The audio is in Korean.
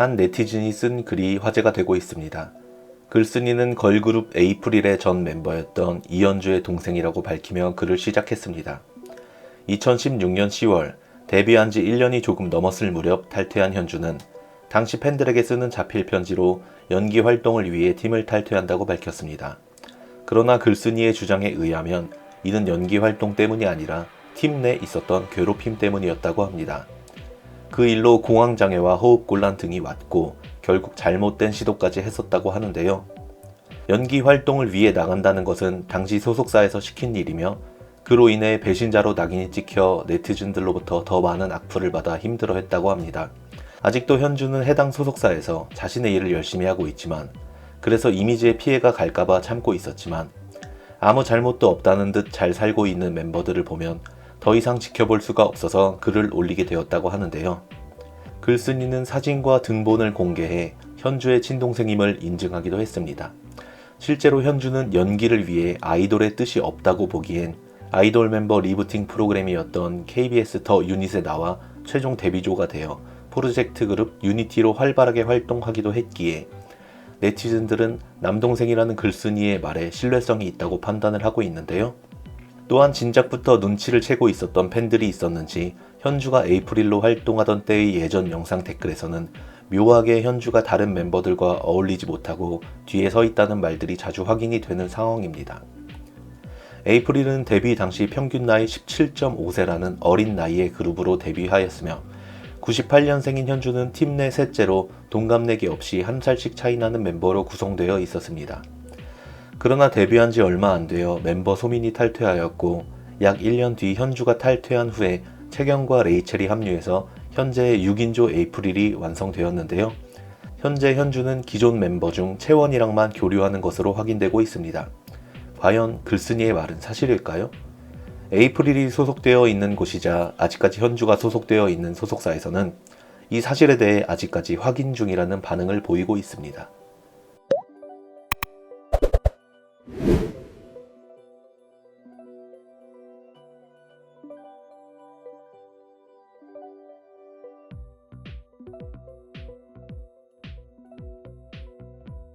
한 네티즌이 쓴 글이 화제가 되고 있습니다. 글쓴이는 걸그룹 에이프릴의 전 멤버였던 이현주의 동생이라고 밝히며 글을 시작했습니다. 2016년 10월 데뷔한 지 1년이 조금 넘었을 무렵 탈퇴한 현주는 당시 팬들에게 쓰는 자필 편지로 연기 활동을 위해 팀을 탈퇴한다고 밝혔습니다. 그러나 글쓴이의 주장에 의하면 이는 연기 활동 때문이 아니라 팀 내 있었던 괴롭힘 때문이었다고 합니다. 그 일로 공황장애와 호흡곤란 등이 왔고 결국 잘못된 시도까지 했었다고 하는데요. 연기 활동을 위해 나간다는 것은 당시 소속사에서 시킨 일이며 그로 인해 배신자로 낙인이 찍혀 네티즌들로부터 더 많은 악플을 받아 힘들어 했다고 합니다. 아직도 현주는 해당 소속사에서 자신의 일을 열심히 하고 있지만 그래서 이미지에 피해가 갈까봐 참고 있었지만 아무 잘못도 없다는 듯 잘 살고 있는 멤버들을 보면 더 이상 지켜볼 수가 없어서 글을 올리게 되었다고 하는데요. 글쓴이는 사진과 등본을 공개해 현주의 친동생임을 인증하기도 했습니다. 실제로 현주는 연기를 위해 아이돌의 뜻이 없다고 보기엔 아이돌 멤버 리부팅 프로그램이었던 KBS 더 유닛에 나와 최종 데뷔조가 되어 프로젝트 그룹 유니티로 활발하게 활동하기도 했기에 네티즌들은 남동생이라는 글쓴이의 말에 신뢰성이 있다고 판단을 하고 있는데요. 또한 진작부터 눈치를 채고 있었던 팬들이 있었는지 현주가 에이프릴로 활동하던 때의 예전 영상 댓글에서는 묘하게 현주가 다른 멤버들과 어울리지 못하고 뒤에 서 있다는 말들이 자주 확인이 되는 상황입니다. 에이프릴은 데뷔 당시 평균 나이 17.5세라는 어린 나이의 그룹으로 데뷔하였으며 98년생인 현주는 팀 내 셋째로 동갑내기 없이 한 살씩 차이 나는 멤버로 구성되어 있었습니다. 그러나 데뷔한 지 얼마 안 되어 멤버 소민이 탈퇴하였고 약 1년 뒤 현주가 탈퇴한 후에 채경과 레이첼이 합류해서 현재의 6인조 에이프릴이 완성되었는데요. 현재 현주는 기존 멤버 중 채원이랑만 교류하는 것으로 확인되고 있습니다. 과연 글쓴이의 말은 사실일까요? 에이프릴이 소속되어 있는 곳이자 아직까지 현주가 소속되어 있는 소속사에서는 이 사실에 대해 아직까지 확인 중이라는 반응을 보이고 있습니다.